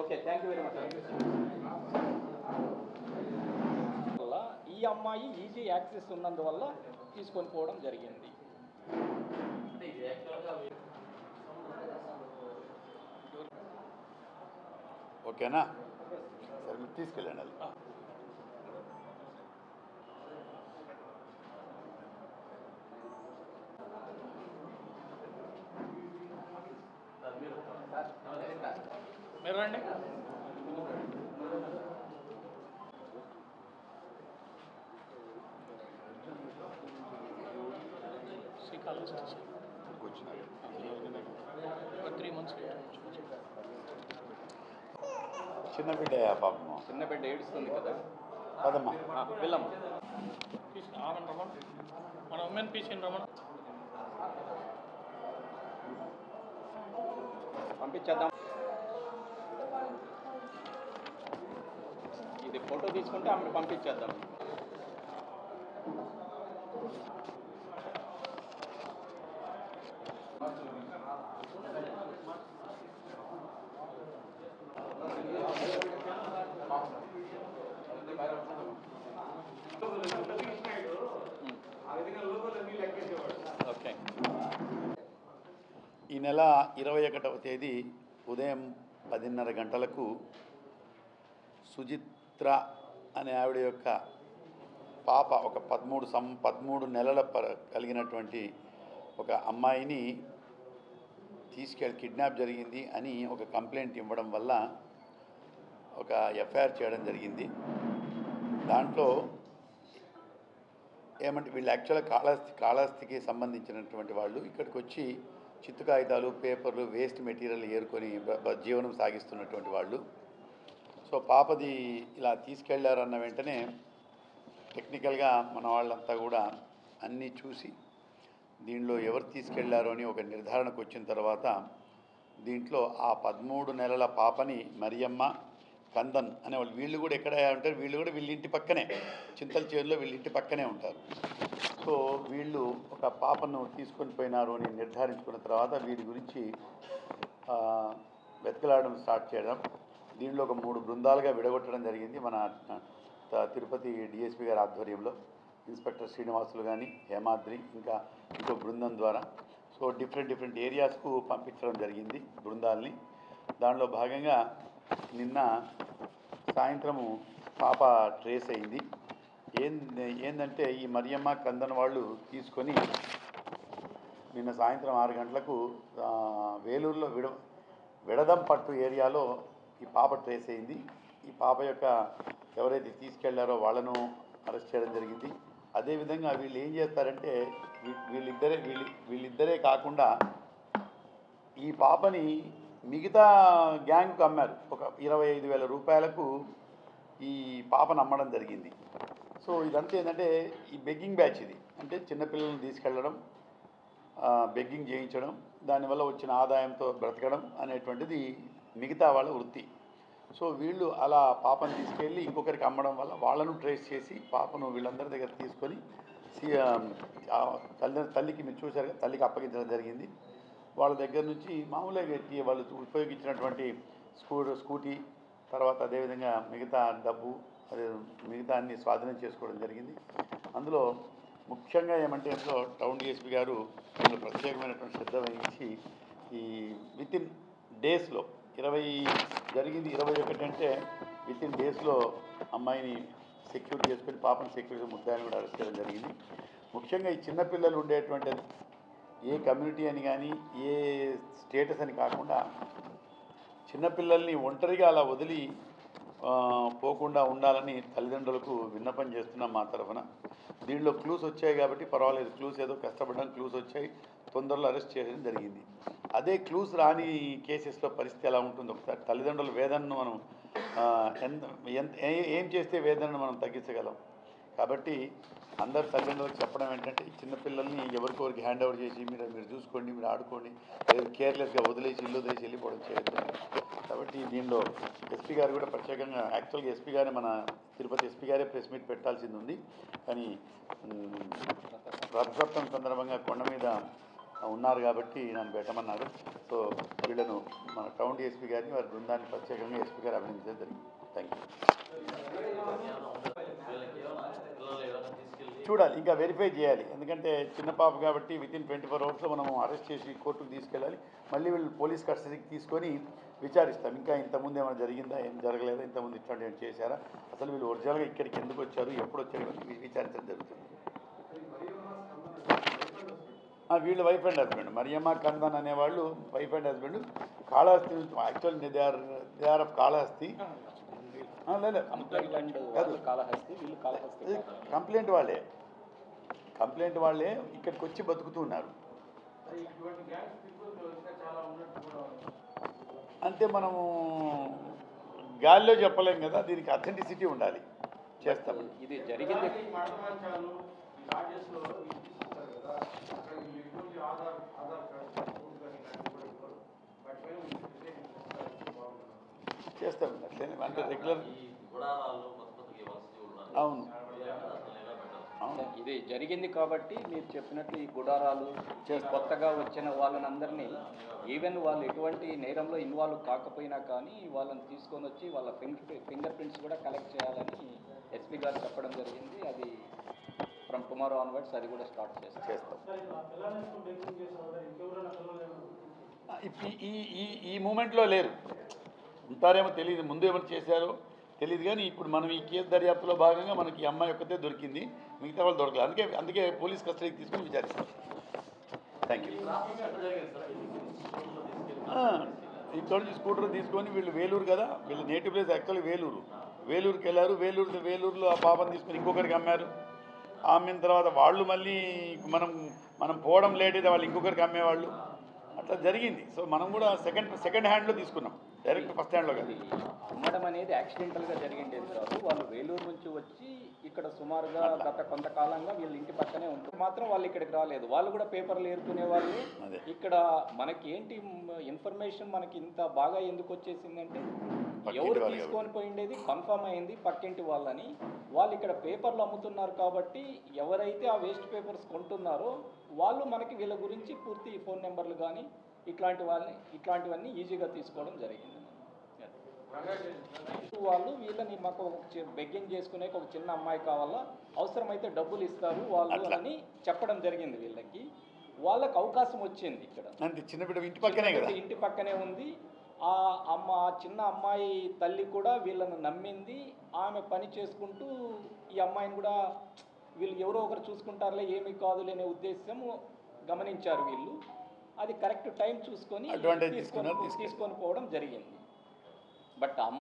Okay thank you very much ఈ అమ్మాయి easy access ఉన్నందువల్ల తీసుకొని పోవడం జరిగింది. ఓకేనా సరే మీరు తీసుకెళ్ళండి త్రీ మంత్స్ చిన్న బిడ్డ పాపము చిన్న బిడ్డ ఏడుస్తుంది కదా. పదమ్మా. వెళ్ళమ్మ ఆమెను రమణ మన ఉమెన్ పీసీని రమణ పంపించేద్దాం. ఆమెను పంపించేద్దాం. ఓకే. ఈ నెల ఇరవై ఒకటవ తేదీ ఉదయం పదిన్నర గంటలకు సుచిత్ర అనే ఆవిడ యొక్క పాప ఒక పదమూడు సం పదమూడు నెలల ప కలిగినటువంటి ఒక అమ్మాయిని తీసుకెళ్ళి కిడ్నాప్ జరిగింది అని ఒక కంప్లైంట్ ఇవ్వడం వల్ల ఒక ఎఫ్ఐఆర్ చేయడం జరిగింది. దాంట్లో ఏమంటే వీళ్ళు యాక్చువల్గా కాళహస్తి కాళహస్తికి సంబంధించినటువంటి వాళ్ళు ఇక్కడికి వచ్చి చిత్తు కాగితాలు పేపర్లు వేస్ట్ మెటీరియల్ ఏరుకొని జీవనం సాగిస్తున్నటువంటి వాళ్ళు. సో పాపది ఇలా తీసుకెళ్ళారన్న వెంటనే టెక్నికల్గా మన వాళ్ళంతా కూడా అన్నీ చూసి దీనిలో ఎవరు తీసుకెళ్ళారు అని ఒక నిర్ధారణకు వచ్చిన తర్వాత దీంట్లో ఆ పదమూడు నెలల పాపని మరియమ్మ కందన్ అనే వాళ్ళు వీళ్ళు కూడా ఎక్కడ ఉంటారు? వీళ్ళు కూడా వీళ్ళింటి పక్కనే. చింతల చేరులో వీళ్ళింటి పక్కనే ఉంటారు. సో వీళ్ళు ఒక పాపను తీసుకొని పోయినారు అని నిర్ధారించుకున్న తర్వాత వీరి గురించి వెతకలాడడం స్టార్ట్ చేయడం. దీనిలో ఒక మూడు బృందాలుగా విడగొట్టడం జరిగింది మన తిరుపతి డిఎస్పీ గారి ఆధ్వర్యంలో. ఇన్స్పెక్టర్ శ్రీనివాసులు కానీ హేమాద్రి ఇంకా ఇంకో బృందం ద్వారా. సో డిఫరెంట్ డిఫరెంట్ ఏరియాస్కు పంపించడం జరిగింది బృందాల్ని. దానిలో భాగంగా నిన్న సాయంత్రము పాప ట్రేస్ అయింది. ఏం ఏందంటే ఈ మరియమ్మ కందన్ వాళ్ళు తీసుకొని నిన్న సాయంత్రం ఆరు గంటలకు వేలూరులో విడ విడదంపట్టు ఏరియాలో ఈ పాప ట్రేస్ అయింది. ఈ పాప యొక్క ఎవరైతే తీసుకెళ్ళారో వాళ్ళను అరెస్ట్ చేయడం జరిగింది. అదేవిధంగా వీళ్ళు ఏం చేస్తారంటే వీళ్ళిద్దరే వీళ్ళు వీళ్ళిద్దరే కాకుండా ఈ పాపని మిగతా గ్యాంగ్కు అమ్మారు. ఒక ఇరవై ఐదు వేల రూపాయలకు ఈ పాపను అమ్మడం జరిగింది. సో ఇదంతా ఏంటంటే ఈ బెగ్గింగ్ బ్యాచ్ ఇది. అంటే చిన్నపిల్లల్ని తీసుకెళ్ళడం బెగ్గింగ్ చేయించడం దానివల్ల వచ్చిన ఆదాయంతో బ్రతకడం అనేటువంటిది మిగతా వాళ్ళ వృత్తి. సో వీళ్ళు అలా పాపను తీసుకెళ్ళి ఇంకొకరికి అమ్మడం వల్ల వాళ్ళను ట్రేస్ చేసి పాపను వీళ్ళందరి దగ్గర తీసుకొని తల్లి తల్లికి మీరు చూశారు తల్లికి అప్పగించడం జరిగింది. వాళ్ళ దగ్గర నుంచి మామూలుగా వాళ్ళు ఉపయోగించినటువంటి స్కూ స్కూటీ తర్వాత అదేవిధంగా మిగతా డబ్బు అదే మిగతా అన్ని స్వాధీనం చేసుకోవడం జరిగింది. అందులో ముఖ్యంగా ఏమంటే అందులో టౌన్ డిఎస్పీ గారు ప్రత్యేకమైనటువంటి శ్రద్ధ వహించి ఈ విత్ ఇన్ డేస్లో ఇరవై జరిగింది ఇరవై ఒకటి అంటే విత్ ఇన్ డేస్లో అమ్మాయిని సెక్యూర్ చేసుకొని పాపను సెక్యూరిటీ ముద్దాయిని కూడా అరెస్ట్ చేయడం జరిగింది. ముఖ్యంగా ఈ చిన్నపిల్లలు ఉండేటువంటి ఏ కమ్యూనిటీ అని కానీ ఏ స్టేటస్ అని కాకుండా చిన్నపిల్లల్ని ఒంటరిగా అలా వదిలి పోకుండా ఉండాలని తల్లిదండ్రులకు విన్నపం చేస్తున్నాం మా తరఫున. దీనిలో క్లూస్ వచ్చాయి కాబట్టి పర్వాలేదు క్లూస్ ఏదో కష్టపడడం క్లూస్ వచ్చాయి. తొందరలో అరెస్ట్ చేయడం జరిగింది. అదే క్లూస్ రాని కేసెస్లో పరిస్థితి ఎలా ఉంటుందో ఒకసారి తల్లిదండ్రుల వేదనను మనం ఎంత ఏ- ఏం చేస్తే వేదనను మనం తగ్గించగలం? కాబట్టి అందరు తల్లిదండ్రులకు చెప్పడం ఏంటంటే చిన్నపిల్లల్ని ఎవరికొరికి హ్యాండ్ ఓవర్ చేసి మీరు మీరు చూసుకోండి మీరు ఆడుకోండి లేదు కేర్లెస్గా వదిలేసి ఇల్లు వదిలేసి వెళ్ళిపోవడం చేయొద్దు. కాబట్టి దీనిలో ఎస్పీ గారు కూడా ప్రత్యేకంగా యాక్చువల్గా ఎస్పీ గారే మన తిరుపతి ఎస్పీ గారే ప్రెస్ మీట్ పెట్టాల్సింది ఉంది. కానీ మ్, రథసప్తమి సందర్భంగా కొండ మీద ఉన్నారు కాబట్టి నన్ను పెట్టమన్నారు సో వీళ్ళను మన టౌన్ ఎస్పీ గారిని వారి బృందాన్ని ప్రత్యేకంగా ఎస్పీ గారు అభినందించడం జరిగింది. థ్యాంక్ యూ చూడాలి ఇంకా వెరిఫై చేయాలి. ఎందుకంటే చిన్న పాప కాబట్టి విత్ ఇన్ ట్వంటీ ఫోర్ అవర్స్లో మనం అరెస్ట్ చేసి కోర్టుకు తీసుకెళ్ళాలి. మళ్ళీ వీళ్ళు పోలీస్ కస్టడీకి తీసుకొని విచారిస్తాం. ఇంకా ఇంతకుముందు ఏమైనా జరిగిందా ఏం జరగలేదా ఇంతకుముందు ఇట్లాంటి ఏమైనా చేశారా? అసలు వీళ్ళు ఒరిజినల్గా ఇక్కడికి ఎందుకు వచ్చారు ఎప్పుడు వచ్చారు ఇవన్నీ విచారించడం జరుగుతుంది ఆ, వీళ్ళు wife and husband. Mariyamma Kandan అనేవాళ్ళు wife and husband. Kalahasti actual they are they are of Kalahasti. Complaint వాళ్ళు కాళహస్తి వీళ్ళు కాళహస్తి ఇది కంప్లైంట్ వాళ్ళే. కంప్లైంట్ వాళ్ళే ఇక్కడికి వచ్చి బతుకుతూ ఉన్నారు. అంటే మనము గాలిలో చెప్పలేం కదా దీనికి అథెంటిసిటీ ఉండాలి. చేస్తామని ఇది జరిగింది. చేస్తాం అట్లనే అంటే రెగ్యులర్ అవును. అవును. ఇది జరిగింది కాబట్టి మీరు చెప్పినట్లు ఈ గుడారాలు కొత్తగా వచ్చిన వాళ్ళనందరినీ ఈవెన్ వాళ్ళు ఎటువంటి నేరంలో ఇన్వాల్వ్ కాకపోయినా కానీ వాళ్ళని తీసుకొని వచ్చి వాళ్ళ ఫింగర్ ఫింగర్ ప్రింట్స్ కూడా కలెక్ట్ చేయాలని ఎస్పీ గారు చెప్పడం జరిగింది. అది ఫ్రమ్ టుమారో ఆన్వర్డ్స్ అది కూడా స్టార్ట్ చేస్తాం. చేస్తాం. ఈ ఈ ఈ మూమెంట్లో లేరు. ఉంటారేమో తెలియదు ముందు ఏమైనా చేశారో తెలియదు కానీ ఇప్పుడు మనం ఈ కేసు దర్యాప్తులో భాగంగా మనకి ఈ అమ్మాయి ఒక్కతే దొరికింది. మిగతా వాళ్ళు దొరకలేదు. అందుకే అందుకే పోలీస్ కస్టడీకి తీసుకొని విచారిస్తాం. థ్యాంక్ యూ ఇక్కడ నుంచి స్కూటర్ తీసుకొని వీళ్ళు వేలూరు కదా? వీళ్ళు నేటివ్ ప్లేస్ యాక్చువల్లీ వేలూరు. వేలూరుకి వెళ్ళారు. వేలూరు వేలూరులో ఆ పాపను తీసుకొని ఇంకొకరికి అమ్మారు. అమ్మిన తర్వాత వాళ్ళు మళ్ళీ మనం మనం పోవడం లేట్ అయితే వాళ్ళు ఇంకొకరికి అమ్మేవాళ్ళు. అట్లా జరిగింది. సో మనం కూడా సెకండ్ సెకండ్ హ్యాండ్లో తీసుకున్నాం. డైరెక్ట్ ఫస్ట్ హ్యాండ్లో కాదు. ఇది అమ్మడం అనేది యాక్సిడెంటల్గా జరిగిండేది కాదు. వాళ్ళు వేలూరు నుంచి వచ్చి ఇక్కడ సుమారుగా గత కొంతకాలంగా వీళ్ళ ఇంటి పక్కనే ఉంటుంది. మాత్రం వాళ్ళు ఇక్కడికి రాలేదు. వాళ్ళు కూడా పేపర్లు ఏరుకునే వాళ్ళు. ఇక్కడ మనకి ఏంటి ఇన్ఫర్మేషన్ మనకి ఇంత బాగా ఎందుకు వచ్చేసిందంటే ఎవరు తీసుకొని పోయిండేది? కన్ఫర్మ్ అయింది పక్కింటి వాళ్ళని. వాళ్ళు ఇక్కడ పేపర్లు అమ్ముతున్నారు కాబట్టి ఎవరైతే ఆ వేస్ట్ పేపర్స్ కొంటున్నారో వాళ్ళు మనకి వీళ్ళ గురించి పూర్తి ఫోన్ నెంబర్లు కానీ ఇట్లాంటి వాళ్ళని ఇట్లాంటివన్నీ ఈజీగా తీసుకోవడం జరిగింది. వాళ్ళు వీళ్ళని మాకు ఒక బెగ్గింగ్ చేసుకునే ఒక చిన్న అమ్మాయి కావాలా అవసరమైతే డబ్బులు ఇస్తారు వాళ్ళు. అని చెప్పడం జరిగింది వీళ్ళకి. వాళ్ళకి అవకాశం వచ్చింది ఇక్కడ. ఇంటి పక్కనే ఇంటి పక్కనే ఉంది. ఆ అమ్మ ఆ చిన్న అమ్మాయి తల్లి కూడా వీళ్ళను నమ్మింది. ఆమె పని చేసుకుంటూ ఈ అమ్మాయిని కూడా వీళ్ళు ఎవరో ఒకరు చూసుకుంటారులే ఏమీ కాదులే అనే ఉద్దేశం గమనించారు వీళ్ళు. అది కరెక్ట్ టైం చూసుకొని తీసుకొని. తీసుకొని పోవడం జరిగింది. బట్ అమ్మ